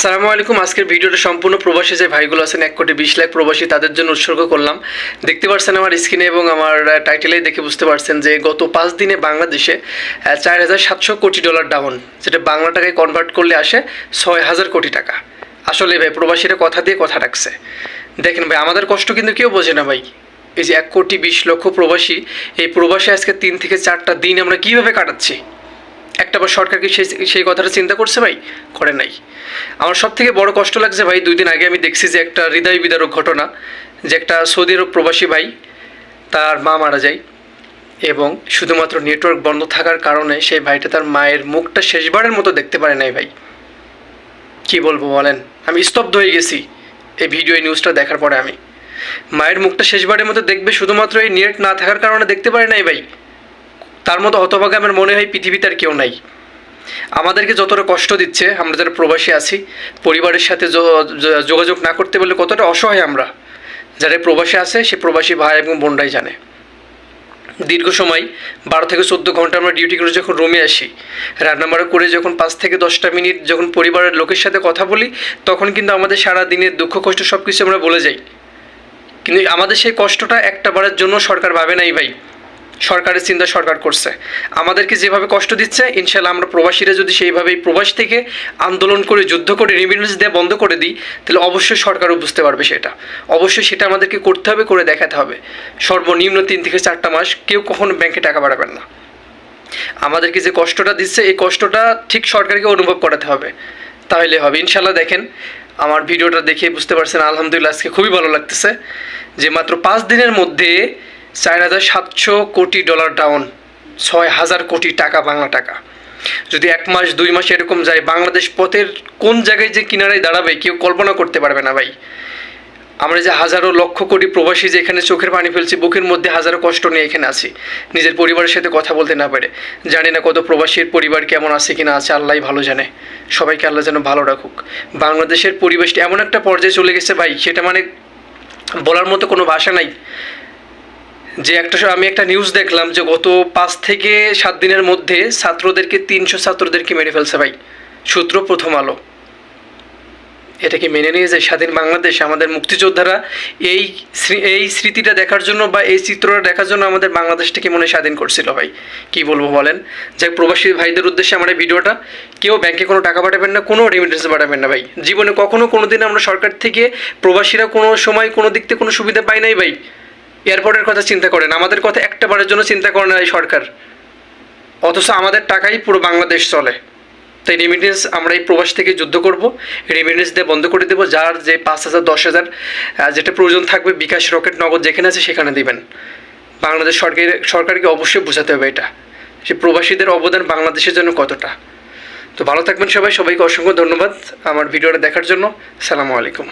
আসসালামু আলাইকুম। আজকের ভিডিওটা সম্পূর্ণ প্রবাসী যে ভাইগুলো আছেন, এক কোটি বিশ লাখ প্রবাসী তাদের জন্য উৎসর্গ করলাম। দেখতে পাচ্ছেন আমার স্ক্রিনে এবং আমার টাইটেলে দেখে বুঝতে পারছেন যে গত পাঁচ দিনে বাংলাদেশে চার হাজার সাতশো কোটি ডলার ডাউন যেটা বাংলা টাকায় কনভার্ট করলে আসে ছয় হাজার কোটি টাকা। আসলে ভাই, প্রবাসীরা কথা দিয়ে কথা রাখছে। দেখেন ভাই, আমাদের কষ্ট কিন্তু কেউ বোঝে না ভাই। এই যে এক কোটি বিশ লক্ষ প্রবাসী, এই প্রবাসী আজকে তিন থেকে চারটা দিন আমরা কীভাবে কাটাচ্ছি? একটা বার সরকার কি সেই সেই কথাটা চিন্তা করছে ভাই? করে নাই। আমার সব থেকে বড় কষ্ট লাগছে ভাই, দুই দিন আগে আমি দেখছি যে একটা হৃদয় বিদারক ঘটনা, যে একটা সৌদি আরব প্রবাসী ভাই, তার মা মারা যায় এবং শুধুমাত্র নেটওয়ার্ক বন্ধ থাকার কারণে সেই ভাইটা তার মায়ের মুখটা শেষবারের মতো দেখতে পারে নাই ভাই। কি বলব বলেন? আমি স্তব্ধ হয়ে গেছি এই ভিডিও, এই নিউজটা দেখার পরে আমি। মায়ের মুখটা শেষবারের মতো দেখবে শুধুমাত্র এই নেট না থাকার কারণে দেখতে পারে নাই ভাই। তার মতো হতভাগে আমার মনে হয় পৃথিবীতে আর কেউ নাই। আমাদেরকে যতটা কষ্ট দিচ্ছে, আমরা যারা প্রবাসী আছি, পরিবারের সাথে যোগাযোগ না করতে পারলে কতটা অসহায় আমরা। যারা প্রবাসী আছে, সে প্রবাসী ভাই এবং বোনরাই জানে। দীর্ঘ সময়, বারো থেকে চোদ্দ ঘণ্টা আমরা ডিউটি করে যখন রুমে আসি রান্নাবাড়া করে যখন পাঁচ থেকে দশটা মিনিট যখন পরিবারের লোকের সাথে কথা বলি, তখন কিন্তু আমাদের সারা দিনের দুঃখ, কষ্ট সব কিছু আমরা বলে যাই। কিন্তু আমাদের সেই কষ্টটা একটা বারের জন্য সরকার ভাবে নাই ভাই। সরকারের চিন্তা সরকার করছে। আমাদেরকে যেভাবে কষ্ট দিচ্ছে ইনশাল্লাহ আমরা প্রবাসীরা যদি সেইভাবেই প্রবাস থেকে আন্দোলন করে, যুদ্ধ করে রেমিটেন্স দেওয়া বন্ধ করে দিই, তাহলে অবশ্যই সরকারও বুঝতে পারবে সেটা। অবশ্যই সেটা আমাদেরকে করতে হবে, করে দেখাতে হবে। সর্বনিম্ন তিন থেকে চারটা মাস কেউ কখনো ব্যাংকে টাকা বাড়াবেন না। আমাদেরকে যে কষ্টটা দিচ্ছে, এই কষ্টটা ঠিক সরকারকে অনুভব করাতে হবে। তাহলে হবে। ইনশাল্লাহ দেখেন, আমার ভিডিওটা দেখে বুঝতে পারছেন, আলহামদুলিল্লাহ আজকে খুবই ভালো লাগতেছে যে মাত্র পাঁচ দিনের মধ্যে চার হাজার সাতশো কোটি ডলার ডাউন ছয় হাজার কোটি টাকা, বাংলা টাকা। যদি এক মাস, দুই মাস এরকম যায়, বাংলাদেশ পথের কোন জায়গায় যে কিনারায় দাঁড়াবে, কেউ কল্পনা করতে পারবে না ভাই। আমরা যে হাজারো লক্ষ কোটি প্রবাসী যে এখানে চোখের পানি ফেলছি, বুকের মধ্যে হাজারো কষ্ট নিয়ে এখানে আছি। নিজের পরিবারের সাথে কথা বলতে না পারে। জানি না কত প্রবাসীর পরিবার কেমন আছে, কিনা আছে, আল্লাহ ভালো জানে। সবাইকে আল্লাহ যেন ভালো রাখুক। বাংলাদেশের পরিবেশটা এমন একটা পর্যায়ে চলে গেছে ভাই, সেটা মানে বলার মতো কোনো ভাষা নাই। যে একটা আমি একটা নিউজ দেখলাম যে গত পাঁচ থেকে সাত দিনের মধ্যে ছাত্রদেরকে তিনশো ছাত্রদেরকে মেরে ফেলছে ভাই। সূত্র প্রথম আলো। এটাকে মেনে নিয়ে যায়? স্বাধীন বাংলাদেশ, আমাদের মুক্তিযোদ্ধারা এই এই স্মৃতিটা দেখার জন্য বা এই চিত্রটা দেখার জন্য আমাদের বাংলাদেশটাকে মনে স্বাধীন করছিল ভাই। কি বলব বলেন? যাই প্রবাসী ভাইদের উদ্দেশ্যে আমার এই ভিডিওটা। কেউ ব্যাংকে কোনো টাকা পাঠাবেন না, কোনো রেমিটেন্স পাঠাবেন না ভাই। জীবনে কখনো কোনো দিন আমরা সরকার থেকে প্রবাসীরা কোনো সময় কোনো দিক থেকে কোনো সুবিধা পাই নাই ভাই। এয়ারপোর্টের কথা চিন্তা করেন। আমাদের কথা একটা বারের জন্য চিন্তা করে না এই সরকার। অথচ আমাদের টাকাই পুরো বাংলাদেশ চলে। তাই রেমিটেন্স আমরা এই প্রবাস থেকে যুদ্ধ করব। রেমিটেন্স দিয়ে বন্ধ করে দেবো। যার যে পাঁচ হাজার, দশ হাজার যেটা প্রয়োজন থাকবে, বিকাশ রকেট, নগদ যেখানে আছে সেখানে দিবেন। বাংলাদেশ সরকার সরকারকে অবশ্যই বোঝাতে হবে এটা। সে প্রবাসীদের অবদান বাংলাদেশের জন্য কতটা। তো ভালো থাকবেন সবাই। সবাইকে অসংখ্য ধন্যবাদ আমার ভিডিওটা দেখার জন্য। সালামু আলাইকুম।